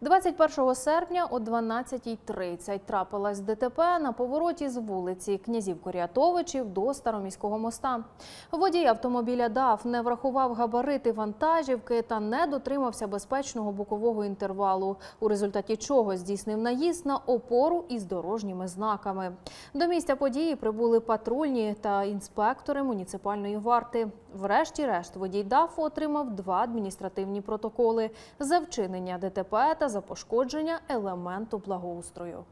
21 серпня о 12.30 трапилась ДТП на повороті з вулиці князів Коріатовичів до Староміського моста. Водій автомобіля ДАФ не врахував габарити вантажівки та не дотримався безпечного бокового інтервалу, у результаті чого здійснив наїзд на опору із дорожніми знаками. До місця події прибули патрульні та інспектори муніципальної варти. Врешті-решт водій ДАФу отримав два адміністративні протоколи за вчинення ДТП та за пошкодження елементу благоустрою.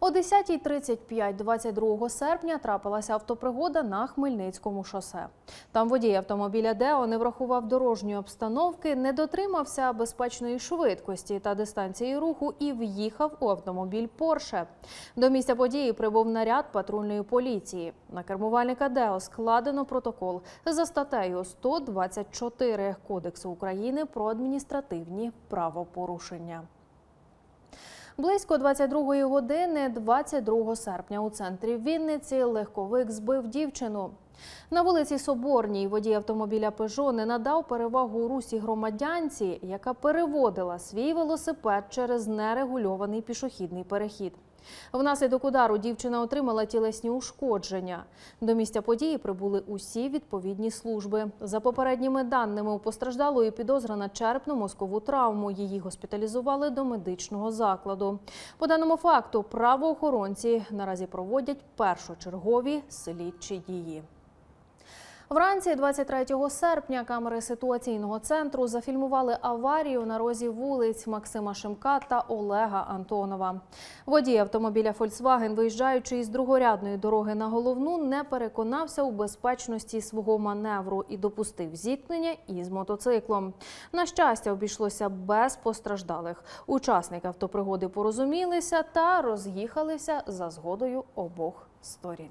О 10.35 22 серпня трапилася автопригода на Хмельницькому шосе. Там водій автомобіля Део не врахував дорожньої обстановки, не дотримався безпечної швидкості та дистанції руху і в'їхав у автомобіль Порше. До місця події прибув наряд патрульної поліції. На кермувальника Део складено протокол за статтею 124 Кодексу України про адміністративні правопорушення. Близько 22-ї години 22 серпня у центрі Вінниці легковик збив дівчину. На вулиці Соборній водій автомобіля «Пежо» не надав перевагу русі громадянці, яка переводила свій велосипед через нерегульований пішохідний перехід. Внаслідок удару дівчина отримала тілесні ушкодження. До місця події прибули усі відповідні служби. За попередніми даними, у постраждалої підозра на черепно-мозкову травму. Її госпіталізували до медичного закладу. По даному факту правоохоронці наразі проводять першочергові слідчі дії. Вранці 23 серпня камери ситуаційного центру зафільмували аварію на розі вулиць Максима Шимка та Олега Антонова. Водій автомобіля Volkswagen, виїжджаючи із другорядної дороги на головну, не переконався у безпечності свого маневру і допустив зіткнення із мотоциклом. На щастя, обійшлося без постраждалих. Учасники автопригоди порозумілися та роз'їхалися за згодою обох сторін.